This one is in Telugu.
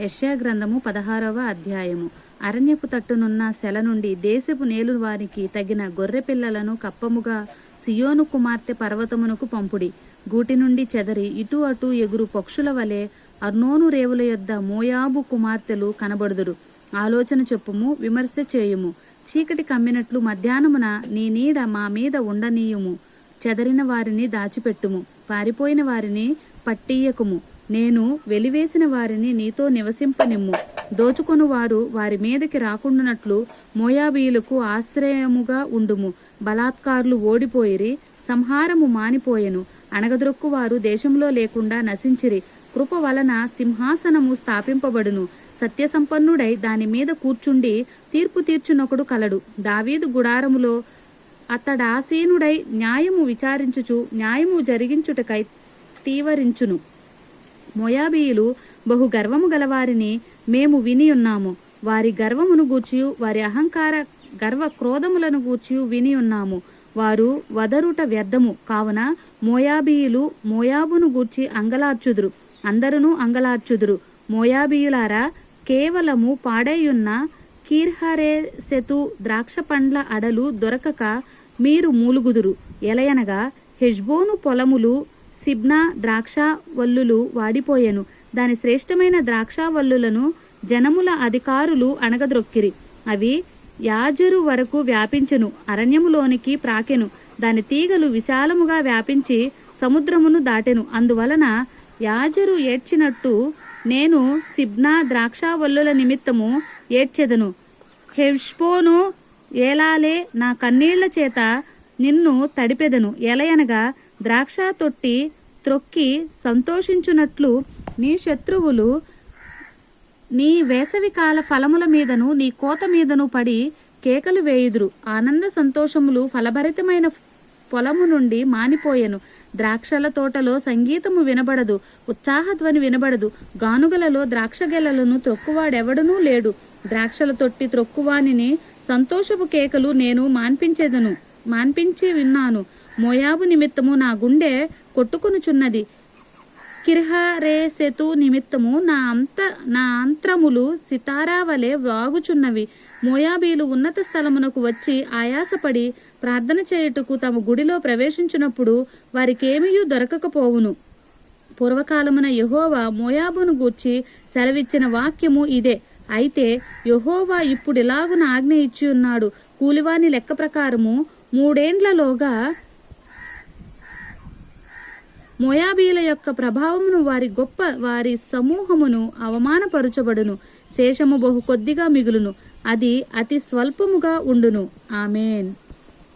యెషయా గ్రంథము పదహారవ అధ్యాయము. అరణ్యపు తట్టునున్న సెల నుండి దేశపు నేలు వారికి తగిన గొర్రె పిల్లలను కప్పముగా సియోను కుమార్తె పర్వతమునకు పంపుడి. గూటి నుండి చెదరి ఇటు అటు ఎగురు పక్షుల వలె అర్నోను రేవుల యొద్ద మోయాబు కుమార్తెలు కనబడుదురు. ఆలోచన చెప్పుము విమర్శ చేయుము. చీకటి కమ్మినట్లు మధ్యాహ్నమున నీ నీడ మా మీద ఉండనీయుము. చెదరిన వారిని దాచిపెట్టుము. పారిపోయిన వారిని పట్టియ్యకుము. నేను వెలివేసిన వారిని నీతో నివసింపనిమ్ము. దోచుకొను వారు వారి మీదకి రాకుండానట్లు మోయాబీయులకు ఆశ్రయముగా ఉండుము. బలాత్కారులు ఓడిపోయిరి సంహారము మానిపోయెను. అణగద్రొక్కువారు దేశంలో లేకుండా నశించిరి. కృప వలన సింహాసనము స్థాపింపబడును. సత్యసంపన్నుడై దాని మీద కూర్చుండి తీర్పు తీర్చునొకడు కలడు. దావీదు గుడారములో అతడాసీనుడై న్యాయము విచారించుచు న్యాయము జరిగించుటకై తీవరించును. మోయాబీయులు బహు గర్వము గలవారిని మేము విని ఉన్నాము. వారి గర్వమును గూర్చియు వారి అహంకార గర్వ క్రోధములను గూర్చియు విని ఉన్నాము. వారు వదరుట వ్యర్థము. కావున మోయాబీయులు మోయాబును గూర్చి అంగలార్చుదురు. అందరును అంగలార్చుదురు. మోయాబీయులారా కేవలము పాడైయున్న కీర్హరేసెతు ద్రాక్ష పండ్ల అడలు దొరకక మీరు మూలుగుదురు. ఎలయనగా హెజ్బోను పొలములు సిబ్నా ద్రాక్ష వల్లులు వాడిపోయెను. దాని శ్రేష్టమైన ద్రాక్ష వల్లులను జనముల అధికారులు అణగద్రొక్కిరి అవి యాజరు వరకు వ్యాపించెను అరణ్యములోనికి ప్రాకెను. దాని తీగలు విశాలముగా వ్యాపించి సముద్రమును దాటెను. అందువలన యాజరు ఏడ్చినట్టు నేను సిబ్నా ద్రాక్షావల్లుల నిమిత్తము ఏడ్చెదను. హెష్పోను ఏలాలే నా కన్నీళ్ళ చేత నిన్ను తడిపెదను. ఎలయనగా ద్రాక్ష తొట్టి త్రొక్కి సంతోషించునట్లు నీ శత్రువులు నీ వేసవికాల ఫలముల మీదను నీ కోత మీదను పడి కేకలు వేయుదురు. ఆనంద సంతోషములు ఫలభరితమైన పొలము నుండి మానిపోయెను. ద్రాక్షల తోటలో సంగీతము వినబడదు ఉత్సాహధ్వని వినబడదు. గానుగలలో ద్రాక్ష గెలలను త్రొక్కువాడెవడనూ లేడు. ద్రాక్షల తొట్టి త్రొక్కువానిని సంతోషపు కేకలు నేను మాన్పించేదను. మాన్పించి విన్నాను. మోయాబు నిమిత్తము నా గుండె కొట్టుకొనుచున్నది. కిర్హరేసెతు నిమిత్తము నా అంత నా అంత్రములు సితారా వలె వ్రాగుచున్నవి. మోయాబీలు ఉన్నత స్థలమునకు వచ్చి ఆయాసపడి ప్రార్థన చేయుటకు తమ గుడిలో ప్రవేశించినప్పుడు వారికేమీయూ దొరకకపోవును. పూర్వకాలమున యహోవా మోయాబును గూర్చి సెలవిచ్చిన వాక్యము ఇదే. అయితే యహోవా ఇప్పుడిలాగున ఆజ్ఞ ఇచ్చి ఉన్నాడు కూలివాని లెక్క ప్రకారము మూడేండ్లలోగా మోయాబీల యొక్క ప్రభావమును వారి గొప్ప వారి సమూహమును అవమానపరుచబడును. శేషము బహు కొద్దిగా మిగులును. అది అతి స్వల్పముగా ఉండును. ఆమెన్.